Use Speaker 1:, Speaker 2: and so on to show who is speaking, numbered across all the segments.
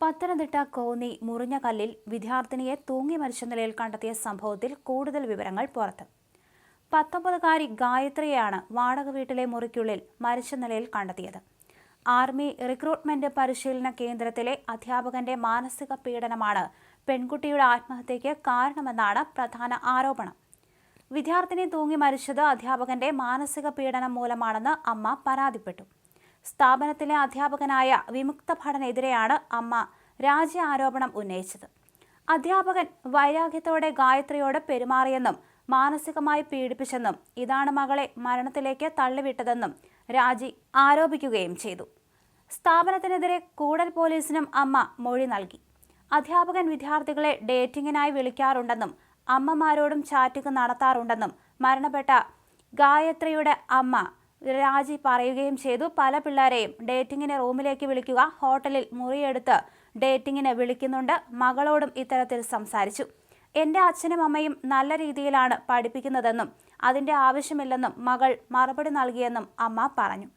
Speaker 1: പത്തനംതിട്ട കോന്നി മുറിഞ്ഞ കല്ലിൽ വിദ്യാർത്ഥിനിയെ തൂങ്ങി മരിച്ച നിലയിൽ കണ്ടെത്തിയ സംഭവത്തിൽ കൂടുതൽ വിവരങ്ങൾ പുറത്ത്. പത്തൊമ്പതുകാരി ഗായത്രിയെയാണ് വാടക വീട്ടിലെ മുറിക്കുള്ളിൽ മരിച്ച നിലയിൽ കണ്ടെത്തിയത്. ആർമി റിക്രൂട്ട്മെന്റ് പരിശീലന കേന്ദ്രത്തിലെ അധ്യാപകന്റെ മാനസിക പീഡനമാണ് പെൺകുട്ടിയുടെ ആത്മഹത്യയ്ക്ക് കാരണമെന്നാണ് പ്രധാന ആരോപണം. വിദ്യാർത്ഥിനി തൂങ്ങി മരിച്ചത് അധ്യാപകന്റെ മാനസിക പീഡനം മൂലമാണെന്ന് അമ്മ പരാതിപ്പെട്ടു. സ്ഥാപനത്തിലെ അധ്യാപകനായ വിമുക്ത ഭടനെതിരെയാണ് അമ്മ രാജ്യ ആരോപണം ഉന്നയിച്ചത്. അധ്യാപകൻ വൈരാഗ്യത്തോടെ ഗായത്രിയോട് പെരുമാറിയെന്നും മാനസികമായി പീഡിപ്പിച്ചെന്നും ഇതാണ് മകളെ മരണത്തിലേക്ക് തള്ളിവിട്ടതെന്നും രാജി ആരോപിക്കുകയും ചെയ്തു. സ്ഥാപനത്തിനെതിരെ കൂടൽ പോലീസിനും അമ്മ മൊഴി നൽകി. അധ്യാപകൻ വിദ്യാർത്ഥികളെ ഡേറ്റിംഗിനായി വിളിക്കാറുണ്ടെന്നും അമ്മമാരോടും ചാറ്റിംഗ് നടത്താറുണ്ടെന്നും മരണപ്പെട്ട ഗായത്രിയുടെ അമ്മ രാജി പറയുകയും ചെയ്തു. പല പിള്ളേരെയും ഡേറ്റിങ്ങിന് റൂമിലേക്ക് വിളിക്കുക ഹോട്ടലിൽ മുറിയെടുത്ത് ഡേറ്റിങ്ങിന് വിളിക്കുന്നുണ്ട്. മകളോടും ഇത്തരത്തിൽ സംസാരിച്ചു. എന്റെ അച്ഛനും അമ്മയും നല്ല രീതിയിലാണ് പഠിപ്പിക്കുന്നതെന്നും അതിന്റെ ആവശ്യമില്ലെന്നും മകൾ മറുപടി നൽകിയെന്നും അമ്മ പറഞ്ഞു.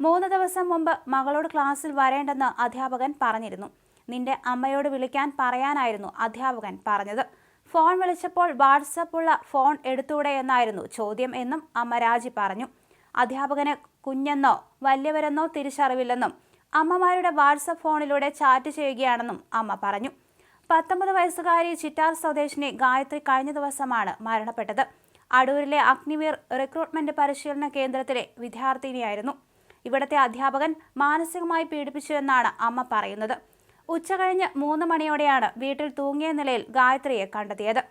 Speaker 1: മൂന്ന് ദിവസം മുമ്പ് മകളോട് ക്ലാസ്സിൽ വരേണ്ടെന്ന് അധ്യാപകൻ പറഞ്ഞിരുന്നു. നിന്റെ അമ്മയോട് വിളിക്കാൻ പറയാനായിരുന്നു അധ്യാപകൻ പറഞ്ഞത്. ഫോൺ വിളിച്ചപ്പോൾ വാട്സപ്പുള്ള ഫോൺ എടുത്തൂടെ എന്നായിരുന്നു ചോദ്യം എന്നും അമ്മ രാജി പറഞ്ഞു. അധ്യാപകന് കുഞ്ഞെന്നോ വലിയവരെന്നോ തിരിച്ചറിവില്ലെന്നും അമ്മമാരുടെ വാട്സപ്പ് ഫോണിലൂടെ ചാറ്റ് ചെയ്യുകയാണെന്നും അമ്മ പറഞ്ഞു. പത്തൊമ്പത് വയസ്സുകാരി ചിറ്റാർ സ്വദേശിനി ഗായത്രി കഴിഞ്ഞ ദിവസമാണ് മരണപ്പെട്ടത്. അടൂരിലെ അഗ്നിവീർ റിക്രൂട്ട്മെന്റ് പരിശീലന കേന്ദ്രത്തിലെ വിദ്യാർത്ഥിനിയായിരുന്നു. ഇവിടത്തെ അധ്യാപകൻ മാനസികമായി പീഡിപ്പിച്ചുവെന്നാണ് അമ്മ പറയുന്നത്. ഉച്ചകഴിഞ്ഞ് മൂന്ന് മണിയോടെയാണ് വീട്ടിൽ തൂങ്ങിയ നിലയിൽ ഗായത്രിയെ കണ്ടെത്തിയത്.